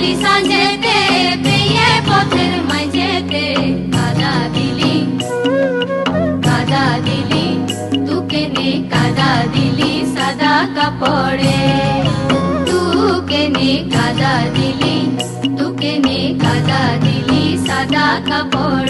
দিলি সাজেতে পেয়ে কাদা দিলি কাদা দিলি তুকে কাদা দিলি সাদা কাপড়ে তুকে নে কাদা দিলি তুকে কাদা দিলি সাদা কাপড়ে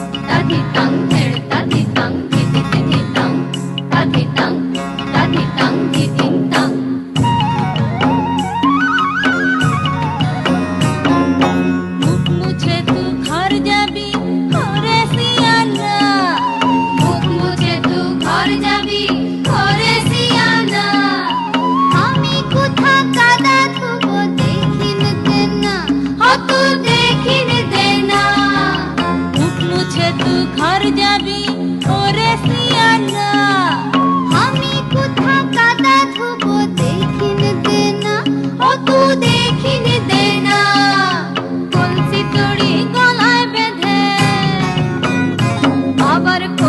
ததி தங்க but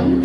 음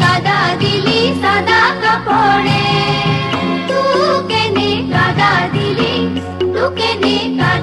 कदा दिली सदा कपोळे तू केने कदा दिली तू केने कदा